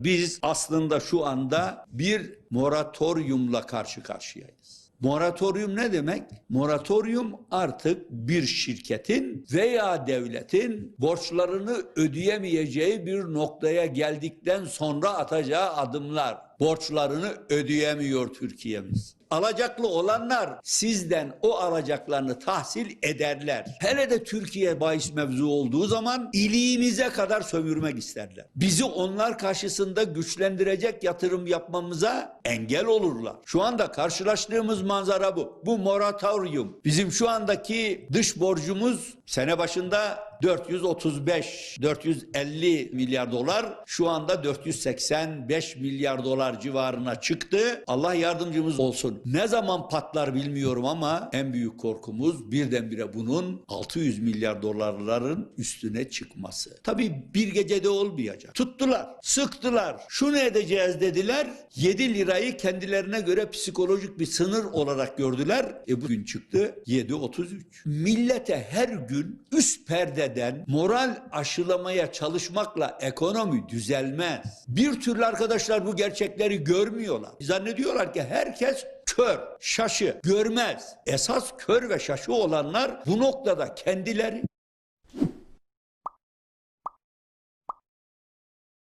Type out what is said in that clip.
Biz aslında şu anda bir moratoriumla karşı karşıyayız. Moratorium ne demek? Moratorium artık bir şirketin veya devletin borçlarını ödeyemeyeceği bir noktaya geldikten sonra atacağı adımlar. Borçlarını ödeyemiyor Türkiye'miz. Alacaklı olanlar sizden o alacaklarını tahsil ederler. Hele de Türkiye bahis mevzu olduğu zaman iliğimize kadar sömürmek isterler. Bizi onlar karşısında güçlendirecek yatırım yapmamıza engel olurlar. Şu anda karşılaştığımız manzara bu. Bu moratorium. Bizim şu andaki dış borcumuz sene başında 435 450 milyar dolar şu anda 485 milyar dolar civarına çıktı. Allah yardımcımız olsun. Ne zaman patlar bilmiyorum ama en büyük korkumuz birdenbire bunun 600 milyar dolarların üstüne çıkması. Tabii bir gecede olmayacak. Tuttular, sıktılar. Şunu edeceğiz dediler. 7 lirayı kendilerine göre psikolojik bir sınır olarak gördüler. E bugün çıktı 7.33. Millete her gün üst perdeden moral aşılamaya çalışmakla ekonomi düzelmez. Bir türlü arkadaşlar bu gerçekleri görmüyorlar. Zannediyorlar ki herkes kör, şaşı, görmez. Esas kör ve şaşı olanlar bu noktada kendileri